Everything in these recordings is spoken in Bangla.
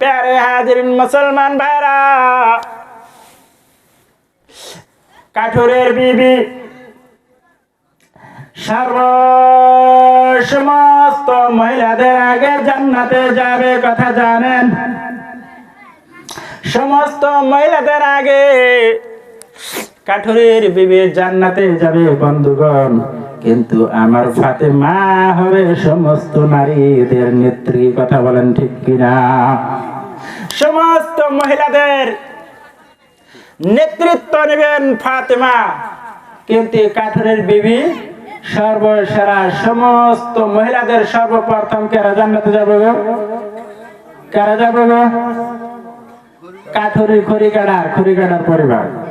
প্যারে হাজিরিন মুসলমান ভাইরা। কাঠুরের বিবি সমস্ত মহিলাদের আগে জান্নাতে যাবে, কথা জানেন? সমস্ত মহিলাদের আগে কাঠুরের বিবি জান্নাতে যাবে, বন্ধুগণ। কিন্তু আমার ফাতেমা হবে সমস্ত নারীদের নেত্রী, কথা বলেন ঠিক কিনা? সমস্ত মহিলাদের নেতৃত্ব নেবেন ফাতেমা। কিন্তু কাঠুরের বিবি সর্বসেরা সমস্ত মহিলাদের সর্বপ্রথম কারা জান্নাতে যাবে গো? কারা যাবে গো? কাঠুরি খড়িকাড়ার খড়িকাড়ার পরিবার।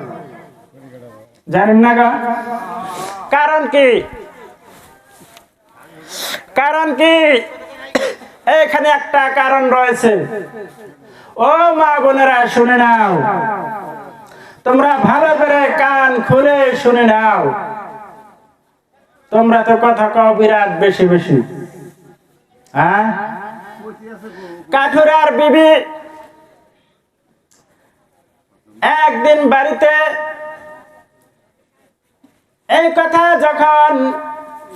জানেন না গো? কারণ কি? কারণ কি? এখানে একটা কারণ রয়েছে। ও মা বোনেরা, শুনে নাও। তোমরা ভালো করে কান খুলে শুনে নাও। তোমরা তো কথা কও বিরাট বেশি বেশি। হ্যাঁ? কাঠুরার বিবি একদিন বাড়িতে এই কথা যখন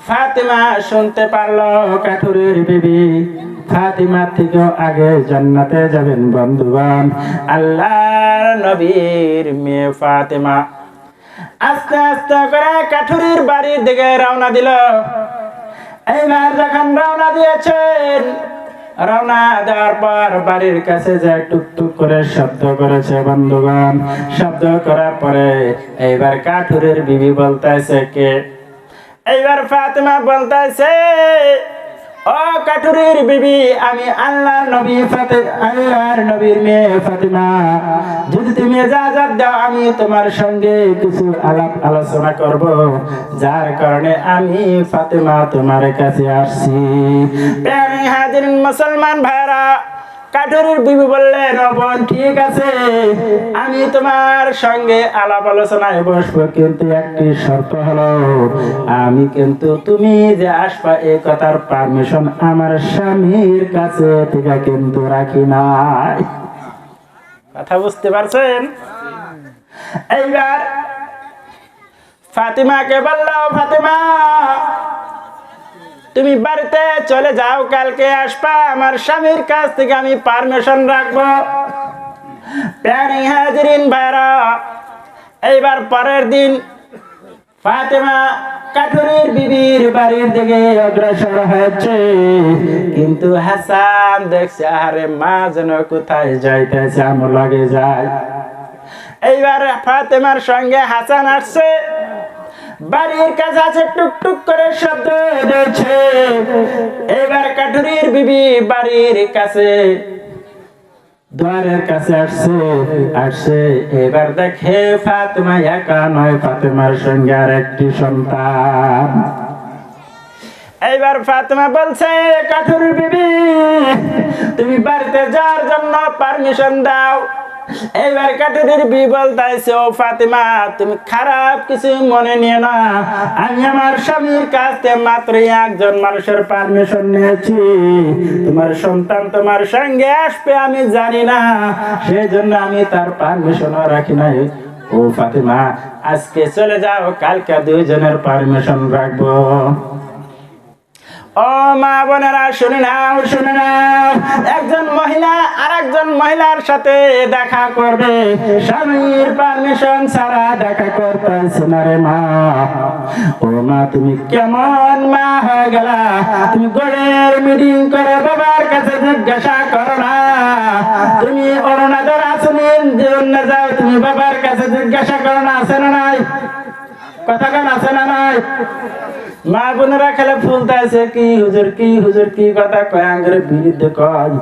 ফাতিমা শুনতে পারল, কাঠুরের বিবি ফাতিমা থেকেও আগে জান্নাতে যাবেন বন্ধুগণ। আল্লাহর নবীর মেয়ে ফাতিমা আস্তে আস্তে করে কাঠুরির বাড়ির দিকে রওনা দিল। এইবার যখন রওনা দিয়েছেন রওনা দেওয়ার পর বাড়ির কাছে যে টুকটুক করে শব্দ করেছে বন্ধুগণ, শব্দ করার পরে এইবার কাঠুরের বিবি বলতেছে কে? এইবার ফাতেমা বলতেছে ও কাঠুরের বিবি, আমি আল্লাহর নবী ফাতে আল্লাহর নবীর মেয়ে ফাতেমা। যদি তুমি ইজাজত দাও, আমি তোমার সঙ্গে কিছু আলাপ আলোচনা করব। যার কারণে আমি ফাতেমা তোমার কাছে আসছি। প্রাণী হাজির মুসলমান ভাইরা কাঠুরের বিবি বললেন বোন ঠিক আছে। আমি তোমার সঙ্গে আলাপ আলোচনায় বসবো, কিন্তু একটি শর্ত হলো, আমি কিন্তু তুমি যে আসবা এই কথার পারমিশন আমার স্বামীর কাছে থেকে কিন্তু রাখি নাই। কথা বুঝতে পারছেন? এইবার ফাতিমাকে বললাম ফাতিমা তুমি বাড়িতে চলে যাও, কালকে আসবা। আমার স্বামীর কাছ থেকে আমি পারমিশন রাখব। প্যারি হাজরিন ভাইরা, এইবার পরের দিন ফাতেমা কাঠুরির বিবির বাড়ির দিকে অগ্রসর হয়েছে। কিন্তু হাসান দেখছে, আরে মা যেন কোথায় যাইতেছে, আমার লগে যায়। এইবার ফাতেমার সঙ্গে হাসান আসছে। বাড়ির কাছে আছে, টুকটুক করে শব্দ দিয়েছে। এবার কাঠুরির বিবি বাড়ির কাছে দ্বারের কাছে আসছে আসছে। এবার দেখে ফাতেমা একা নয়, ফাতেমার সঙ্গে আর একটি সন্তান। এইবার ফাতেমা বলছে কাঠুর বিবি, তুমি বাড়িতে যাওয়ার জন্য পারমিশন দাও। এইবার কাঠুরির বি বলতাইছে ও ফাতেমা, তুমি খারাপ কিছু মনে নিয়ে না। আমি আমার স্বামীর কাছ মাত্র একজন মানুষের পারমিশন নিয়েছি। তোমার সন্তান তোমার সঙ্গে আসবে, আমি জানি না। সেই জন্য আমি তার পারমিশনও রাখি নাই। ও ফাতেমা, আজকে চলে যাও, কালকে দুইজনের পারমিশন রাখব। ও মা বোনেরা, শুনে নাও শুনে নাও। একজন মহিলা আর একজন মহিলার সাথে দেখা করবে। স্বামীর পারমিশন ছাড়া দেখা করতেছে না রে মা। ও মা, তুমি কেমন মা হয়ে গেলা? তুমি গড়ের মিটিং করে বাবার কাছে জিজ্ঞাসা করো না। তুমি অরুণাচল আসনের জন্য যাও, তুমি বাবার কাছে জিজ্ঞাসা করো না আছে না নাই? কথা কেন আছে না নাই? মা বোনেরা খেলে ফুলতে আছে। কি হুজুর কি হুজুর, কি কথা কয়? আঙ্গের বিরুদ্ধে কয়।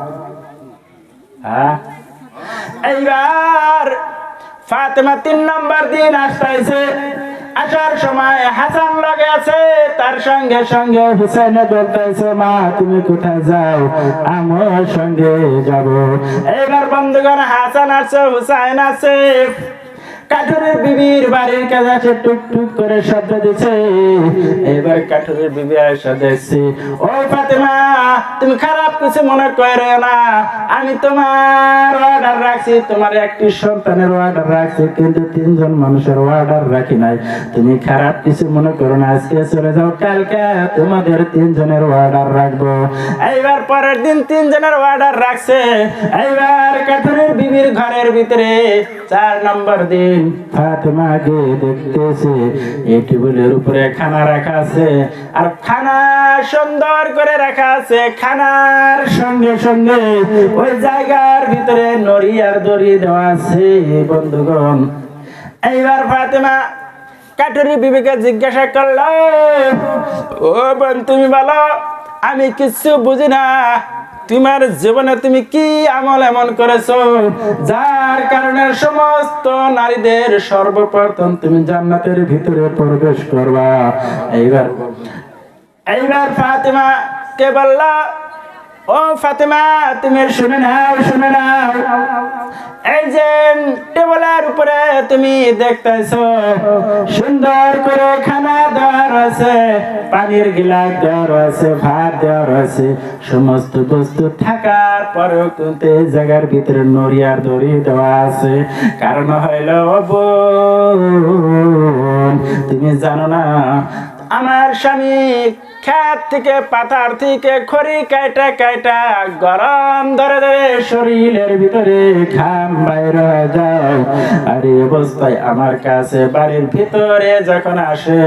হ্যাঁ? এইবার ফাতেমা তিন নম্বর দিন আসার সময় হাসান লগে আছে। তার সঙ্গে সঙ্গে হুসেন বলতেছে, মা, তুমি কোথায় যাও? আমার সঙ্গে যাব। এবার বন্ধুগণ, হাসান আছে হুসাইন আছে বাড়ির কাছে আছে, টুক টুক করে শব্দ দিছে। এবার কাঠুরের বিবি এসে দেখছি ও ফাতেমা তুমি খারাপ কিছু মনে করো না। আমি তোমার অর্ডার রাখছি, তোমার একটি সন্তানের অর্ডার রাখছি, কিন্তু তিনজন মানুষের অর্ডার রাখি নাই। তুমি খারাপ কিছু মনে করো না, আজকে চলে যাও, কালকে তোমাদের তিনজনের অর্ডার রাখব। এইবার পরের দিন তিনজনের অর্ডার রাখছে। এইবার কাঠুরের বিবির ঘরের ভিতরে চার নম্বর দিন ফাতেমা গিয়ে দেখতেছে। এই টেবিলের উপরে খানা রাখা আছে, আর খানা সুন্দর করে রাখা আছে খানার সঙ্গে সঙ্গে ওই জায়গার ভিতরে নড়ি আর দড়ি দেওয়া আছে, বন্ধুগণ। এইবার ফাতেমা কাটুরি জিজ্ঞাসা করল, ও বোন, তুমি বলো, আমি কিচ্ছু বুঝি না। তোমার জীবনে তুমি কি আমল এমন করেছ? যার কারণে সমস্ত নারীদের সর্বপ্রথম তুমি জান্নাতের ভিতরে প্রবেশ করবা। এইবার এইবার ফাতেমা কে বললা, ও ফাতেমা, তুমি শুনে নাও শুনে নাও। এই যে টেবলের উপরে তুমি দেখতেছ, সুন্দর করে খানা দেওয়া রয়েছে পানির গিলাস দেওয়া রয়েছে ভাত দেওয়া রয়েছে সমস্ত বস্তু থাকার পরেও এই জায়গার ভিতরে নড়িয়ার দড়ি দেওয়া আছে। কারণ হইল তুমি জানো না আমার স্বামী খ্যাত থেকে পাতার থেকে খড়ি কাইটা কাইটা গরম ধরে ধরে শরীরের ভিতরে খাম বাইর যায়। আর এই অবস্থায় আমার কাছে বাড়ির ভিতরে যখন আসে,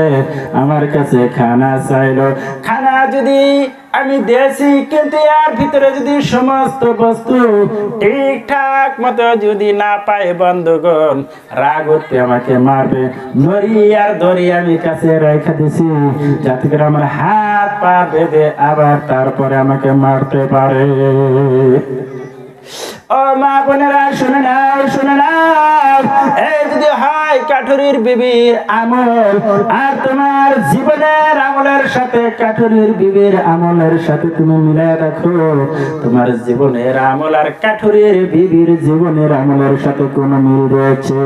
আমার কাছে খানা চাইল। খানা যদি আমি দিয়েছি কিন্তু আর ভিতরে যদি সমস্ত বস্তু ঠিকঠাক মতো যদি না পাই বন্ধুগণ, রাগ উঠতে আমাকে মারবে। নরিয়ার আর আমি কাছে রেখে দিছি, যাতে করে আমার হাত পা বেঁধে আবার তারপরে আমাকে মারতে পারে। ও মা বোনেরা, শুনে নাও শুনে নাও। এই যদি হয় কাঠুরির বিবির আমল, আর তোমার জীবনের আমলের সাথে কাঠুরির বিবির আমলের সাথে তুমি মিলায় রাখো তোমার জীবনের আমল আর কাঠুরির বিবির জীবনের আমলের সাথে কোনো মিল রয়েছে।